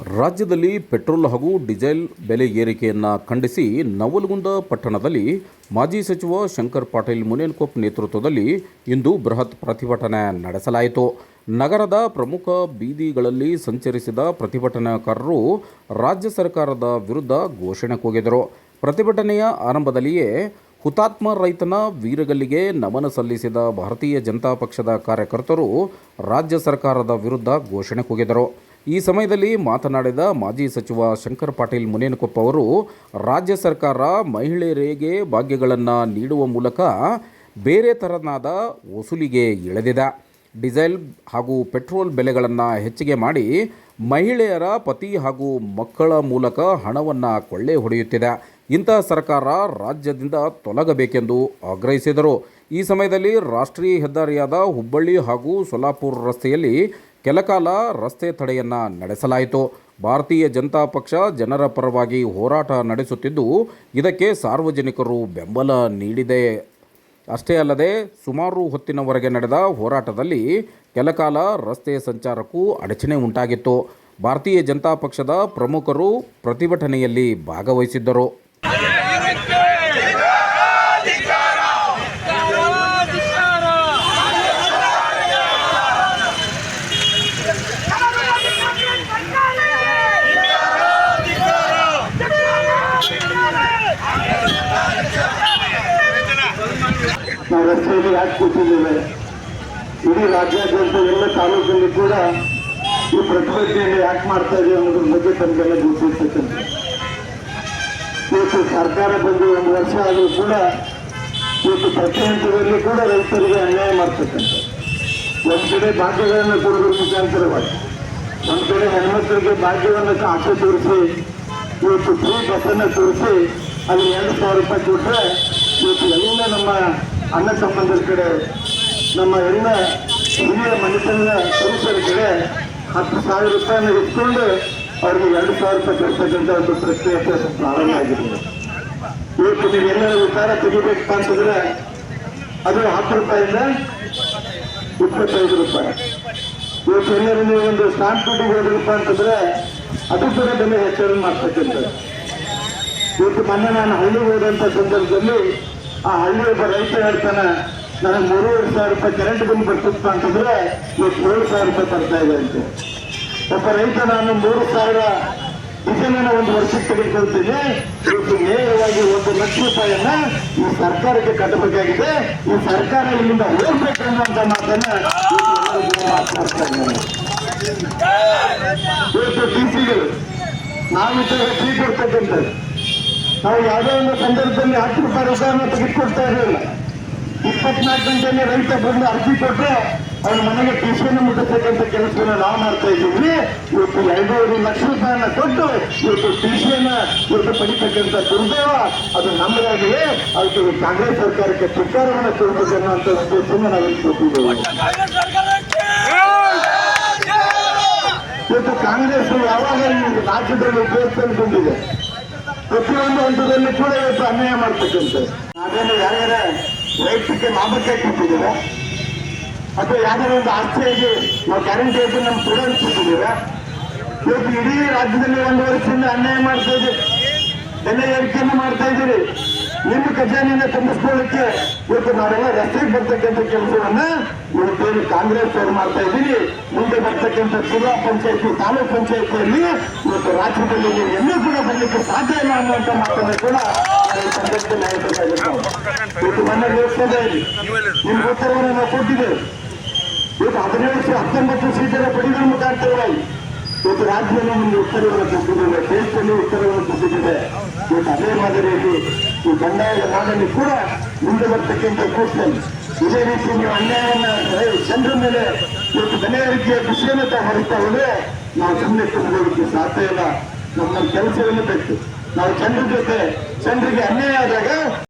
ರಾಜ್ಯದಲ್ಲಿ ಪೆಟ್ರೋಲ್ ಹಾಗೂ ಡೀಸೆಲ್ ಬೆಲೆ ಏರಿಕೆಯನ್ನು ಖಂಡಿಸಿ ನವಲಗುಂದ ಪಟ್ಟಣದಲ್ಲಿ ಮಾಜಿ ಸಚಿವ ಶಂಕರ್ ಪಾಟೀಲ್ ಮುನೇನ್ಕೊಪ್ ನೇತೃತ್ವದಲ್ಲಿ ಇಂದು ಬೃಹತ್ ಪ್ರತಿಭಟನೆ ನಡೆಸಲಾಯಿತು. ನಗರದ ಪ್ರಮುಖ ಬೀದಿಗಳಲ್ಲಿ ಸಂಚರಿಸಿದ ಪ್ರತಿಭಟನಾಕಾರರು ರಾಜ್ಯ ಸರ್ಕಾರದ ವಿರುದ್ಧ ಘೋಷಣೆ ಕೂಗಿದರು. ಪ್ರತಿಭಟನೆಯ ಆರಂಭದಲ್ಲಿಯೇ ಹುತಾತ್ಮ ರೈತನ ವೀರಗಲ್ಲಿಗೆ ನಮನ ಸಲ್ಲಿಸಿದ ಭಾರತೀಯ ಜನತಾ ಪಕ್ಷದ ಕಾರ್ಯಕರ್ತರು ರಾಜ್ಯ ಸರ್ಕಾರದ ವಿರುದ್ಧ ಘೋಷಣೆ ಕೂಗಿದರು. ಈ ಸಮಯದಲ್ಲಿ ಮಾತನಾಡಿದ ಮಾಜಿ ಸಚಿವ ಶಂಕರ್ ಪಾಟೀಲ್ ಮುನೇನಕೊಪ್ಪ ಅವರು, ರಾಜ್ಯ ಸರ್ಕಾರ ಮಹಿಳೆಯರಿಗೆ ಭಾಗ್ಯಗಳನ್ನು ನೀಡುವ ಮೂಲಕ ಬೇರೆ ಥರನಾದ ವಸೂಲಿಗೆ ಇಳೆದಿದೆ ಡೀಸೆಲ್ ಹಾಗೂ ಪೆಟ್ರೋಲ್ ಬೆಲೆಗಳನ್ನು ಹೆಚ್ಚಿಗೆ ಮಾಡಿ ಮಹಿಳೆಯರ ಪತಿ ಹಾಗೂ ಮಕ್ಕಳ ಮೂಲಕ ಹಣವನ್ನು ಕೊಳ್ಳೆ ಹೊಡೆಯುತ್ತಿದೆ. ಇಂತಹ ಸರ್ಕಾರ ರಾಜ್ಯದಿಂದ ತೊಲಗಬೇಕೆಂದು ಆಗ್ರಹಿಸಿದರು. ಈ ಸಮಯದಲ್ಲಿ ರಾಷ್ಟ್ರೀಯ ಹೆದ್ದಾರಿಯಾದ ಹುಬ್ಬಳ್ಳಿ ಹಾಗೂ ಸೊಲಾಪುರ ರಸ್ತೆಯಲ್ಲಿ ಕೆಲಕಾಲ ರಸ್ತೆ ತಡೆಯನ್ನು ನಡೆಸಲಾಯಿತು. ಭಾರತೀಯ ಜನತಾ ಪಕ್ಷ ಜನರ ಪರವಾಗಿ ಹೋರಾಟ ನಡೆಸುತ್ತಿದ್ದು, ಇದಕ್ಕೆ ಸಾರ್ವಜನಿಕರು ಬೆಂಬಲ ನೀಡಿದೆ. ಅಷ್ಟೇ ಅಲ್ಲದೆ, ಸುಮಾರು ಹೊತ್ತಿನವರೆಗೆ ನಡೆದ ಹೋರಾಟದಲ್ಲಿ ಕೆಲಕಾಲ ರಸ್ತೆ ಸಂಚಾರಕ್ಕೂ ಅಡಚಣೆ ಉಂಟಾಗಿತ್ತು. ಭಾರತೀಯ ಜನತಾ ಪಕ್ಷದ ಪ್ರಮುಖರು ಪ್ರತಿಭಟನೆಯಲ್ಲಿ ಭಾಗವಹಿಸಿದ್ದರು. ನಾವು ರಸ್ತೆಯಲ್ಲಿ ಯಾಕೆ ಕೂತಿದ್ದೇವೆ? ಇಡೀ ರಾಜ್ಯಾದ್ಯಂತ ಎಲ್ಲ ತಾಲೂಕಲ್ಲಿ ಕೂಡ ಈ ಪ್ರತಿಭಟನೆಯನ್ನು ಯಾಕೆ ಮಾಡ್ತಾ ಇದೆ ಅನ್ನೋದ್ರ ಬಗ್ಗೆ ತಮಗೆಲ್ಲ ಗೊತ್ತಿರ್ತಕ್ಕಂಥ ಇವತ್ತು ಸರ್ಕಾರ ಬಂದು ಒಂದು ವರ್ಷ ಆದರೂ ಕೂಡ ಇವತ್ತು ಪ್ರತಿ ಕೂಡ ರೈತರಿಗೆ ಅನ್ಯಾಯ ಮಾಡ್ತಕ್ಕಂಥ ಒಂದು ಕಡೆ ಭಾಗ್ಯಗಳನ್ನು ಕೊಡೋದ್ರ ಮುಖಾಂತರವಾಗಿ, ಒಂದು ಕಡೆ ಹೆಣ್ಮಕ್ಳಿಗೆ ಭಾಗ್ಯವನ್ನು ಆಸೆ ತೋರಿಸಿ, ಇವತ್ತು ಫ್ರೀ ಬಸ್ಸನ್ನು ತೋರಿಸಿ, ಅಲ್ಲಿ ಎರಡು ಸಾವಿರ ರೂಪಾಯಿ ಕೊಟ್ಟರೆ ಇವತ್ತು ಎಲ್ಲ ನಮ್ಮ ಅಣ್ಣ ಸಂಬಂಧದ ಕಡೆ, ನಮ್ಮ ಎಲ್ಲ ಹಿರಿಯ ಮನುಷ್ಯನ ಪುರುಷರ ಕಡೆ ಹತ್ತು ಸಾವಿರ ರೂಪಾಯಿನ ಇಟ್ಕೊಂಡು ಅವ್ರಿಗೆ ಎರಡು ಸಾವಿರ ರೂಪಾಯಿ ಕೊಡ್ತಕ್ಕಂಥ ಒಂದು ಪ್ರಕ್ರಿಯೆ ಪ್ರಾರಂಭ ಆಗಿದೆ ಇವತ್ತು ನೀವೆಲ್ಲರ ವಿಚಾರ ತೆಗಿಬೇಕಪ್ಪ ಅಂತಂದ್ರೆ ಅದು ಹತ್ತು ರೂಪಾಯಿಂದ ಇಪ್ಪತ್ತೈದು ರೂಪಾಯಿ. ಇವತ್ತು ಎಲ್ಲರೂ ನೀವು ಒಂದು ಸ್ಟಾಂಪ್ ಡ್ಯೂಟಿಗೆ ಹೋದ್ರಪ್ಪ ಅಂತಂದ್ರೆ ಅದು ಕೂಡ ಬೆಲೆ ಹೆಚ್ಚಳ ಮಾಡ್ತಕ್ಕಂಥದ್ದು. ಇವತ್ತು ಮೊನ್ನೆ ನಾನು ಹಳ್ಳಿಗೆ ಹೋದಂಥ ಸಂದರ್ಭದಲ್ಲಿ ಆ ಹಳ್ಳಿ ಒಬ್ಬ ರೈತ ಹೇಳ್ತಾನೆ, ನನಗೆ ಮೂರುವರೆ ಸಾವಿರ ರೂಪಾಯಿ ಕರೆಂಟ್ ಬಿಲ್ ಬರ್ತಿತ್ತು ಅಂತಂದ್ರೆ, ಇವತ್ತು ಏಳು ಸಾವಿರ ರೂಪಾಯಿ ಬರ್ತಾ ಇದೆ ಅಂತ. ಒಬ್ಬ ರೈತ, ನಾನು ಮೂರು ಸಾವಿರ ಇದನ್ನ ಒಂದು ವರ್ಷಕ್ಕೆ ತೆಗೆದುಕೊಳ್ತೀನಿ. ಇವತ್ತು ನೇರವಾಗಿ ಒಂದು ಲಕ್ಷ ರೂಪಾಯಿಯನ್ನ ಈ ಸರ್ಕಾರಕ್ಕೆ ಕಟ್ಟಬೇಕಾಗಿದೆ. ಈ ಸರ್ಕಾರ ಇಲ್ಲಿಂದ ಹೋಗ್ಬೇಕು ಅನ್ನುವಂತ ಮಾತನ್ನ ಮಾತನಾಡ್ತಾ ಇದ್ದಾರೆ ಇವತ್ತು ಡಿ ಸಿಗಳು ನಾವಿದ್ದಾಗ ಟೀ ಕೊಡ್ತಕ್ಕಂಥದ್ದು. ನಾವು ಯಾವುದೇ ಒಂದು ಸಂದರ್ಭದಲ್ಲಿ ಹತ್ತು ರೂಪಾಯಿ ರೊಕ್ಕವನ್ನು ತೆಗೆದುಕೊಡ್ತಾ ಇರಲಿಲ್ಲ. ಇಪ್ಪತ್ನಾಲ್ಕು ಗಂಟೆಯಲ್ಲಿ ರೈತ ಬಂದು ಅರ್ಜಿ ಕೊಟ್ಟರೆ ಅವ್ರ ಮನೆಗೆ ಟಿಸಿಯನ್ನು ಮುಟ್ಟತಕ್ಕಂಥ ಕೆಲಸವನ್ನು ನಾವು ಮಾಡ್ತಾ ಇದ್ದೀವಿ. ಇವತ್ತು ಎರಡೂವರೆ ಲಕ್ಷ ರೂಪಾಯಿಯನ್ನ ಕೊಟ್ಟು ಇವತ್ತು ಟಿಸಿಯನ್ನ ಇವತ್ತು ಪಡಿತಕ್ಕಂಥ ದುರ್ದೈವ. ಅದು ನಮ್ಮದಾಗಿದೆ ಅದಕ್ಕೆ ಕಾಂಗ್ರೆಸ್ ಸರ್ಕಾರಕ್ಕೆ ಸರ್ಕಾರವನ್ನು ಕೊಡಬೇಕು ಅನ್ನುವಂಥ ಉದ್ದೇಶವನ್ನು ನಾವು ಇವತ್ತು ಕಾಂಗ್ರೆಸ್ ಯಾವಾಗ ಈ ರಾಜ್ಯದಲ್ಲಿ ಉಪಯೋಗಿಸಿಕೊಂಡಿದೆ ಪ್ರತಿಯೊಂದು ಹಂತದಲ್ಲಿ ಕೂಡ ಇವತ್ತು ಅನ್ಯಾಯ ಮಾಡ್ತಕ್ಕಂಥ ಅದನ್ನು ಯಾರ್ಯಾರ ವೈಯಕ್ತಿಕ ಲಾಭಕ್ಕೆ ಕೊಟ್ಟಿದ್ದೀರ ಅಥವಾ ಯಾರ್ಯಾರ ಒಂದು ಆಸ್ತಿಯಾಗಿ ನಾವು ಗ್ಯಾರಂಟಿ ಆಗಿ ನಮ್ಮ ಸ್ಟೂಡೆಂಟ್ಸ್ ಕೊಟ್ಟಿದ್ದೀರ ಇವತ್ತು ಇಡೀ ರಾಜ್ಯದಲ್ಲಿ ಒಂದು ವರ್ಷದಿಂದ ಅನ್ಯಾಯ ಮಾಡ್ತಾ ಇದ್ದೀರಿ. ಬೆಲೆ ಏರಿಕೆಯನ್ನು ಮಾಡ್ತಾ ಇದ್ದೀರಿ. ನಿಮ್ಮ ಖಜಾನೆಯನ್ನು ತುಂಬಿಸ್ಕೊಳ್ಳಿಕ್ಕೆ ಇವತ್ತು ನಾವೆಲ್ಲ ರಸ್ತೆಗೆ ಬರ್ತಕ್ಕಂಥ ಕೆಲಸವನ್ನ ಇವತ್ತೇನು ಕಾಂಗ್ರೆಸ್ ಅವರು ಮಾಡ್ತಾ ಇದ್ದೀವಿ ಮುಂದೆ ಬರ್ತಕ್ಕಂಥ ಜಿಲ್ಲಾ ಪಂಚಾಯತಿ, ತಾಲೂಕ್ ಪಂಚಾಯತಿಯಲ್ಲಿ ಇವತ್ತು ರಾಜ್ಯದಲ್ಲಿ ನೀವು ಎಲ್ಲೂ ಕೂಡ ಬರಲಿಕ್ಕೆ ಸಾಧ್ಯ ಇಲ್ಲ ಅನ್ನುವಂಥ ಮಾತನ್ನು ಕೂಡ ಇವತ್ತು ಮೊನ್ನೆ ಲೋಕಸಭೆಯಲ್ಲಿ ನಿಮ್ಗೆ ಉತ್ತರವನ್ನು ನಾವು ಕೊಟ್ಟಿದ್ದೇವೆ. ಇವತ್ತು ಹದಿನೇಳು ಹತ್ತೊಂಬತ್ತು ಸೀಟನ್ನು ಪಡೆಯುವ ಮುಖಾಂತರವಾಗಿ ಇವತ್ತು ರಾಜ್ಯದಲ್ಲಿ ಒಂದು ಉತ್ತರವನ್ನು ಕೊಟ್ಟಿದ್ದೇವೆ. ದೇಶದಲ್ಲಿ ಉತ್ತರವನ್ನು ಕೊಟ್ಟಿದ್ದೇವೆ. ಇವತ್ತು ಅದೇ ಮಾದರಿಯಲ್ಲಿ ಈ ಬಂಡಾಯದ ಮಾದರಿ ಕೂಡ ಮುಂದೆ ಬರ್ತಕ್ಕಂಥ ಕೂಸಲ್ಲಿ ಇದೇ ರೀತಿ ನೀವು ಅನ್ಯಾಯವನ್ನ ಜನರ ಮೇಲೆ ಇವತ್ತು ಏರಿಕೆಯ ವಿಷಯನ ಹೊರತಾ ಹೋದ್ರೆ ನಾವು ಸುಮ್ಮನೆ ತುಂಬೋದಕ್ಕೆ ಸಾಧ್ಯ ಇಲ್ಲ. ನಮ್ಮ ಕೆಲಸವನ್ನು ಬೇಕು ನಾವು ಜನರ ಜೊತೆ ಜನರಿಗೆ ಅನ್ಯಾಯ ಆದಾಗ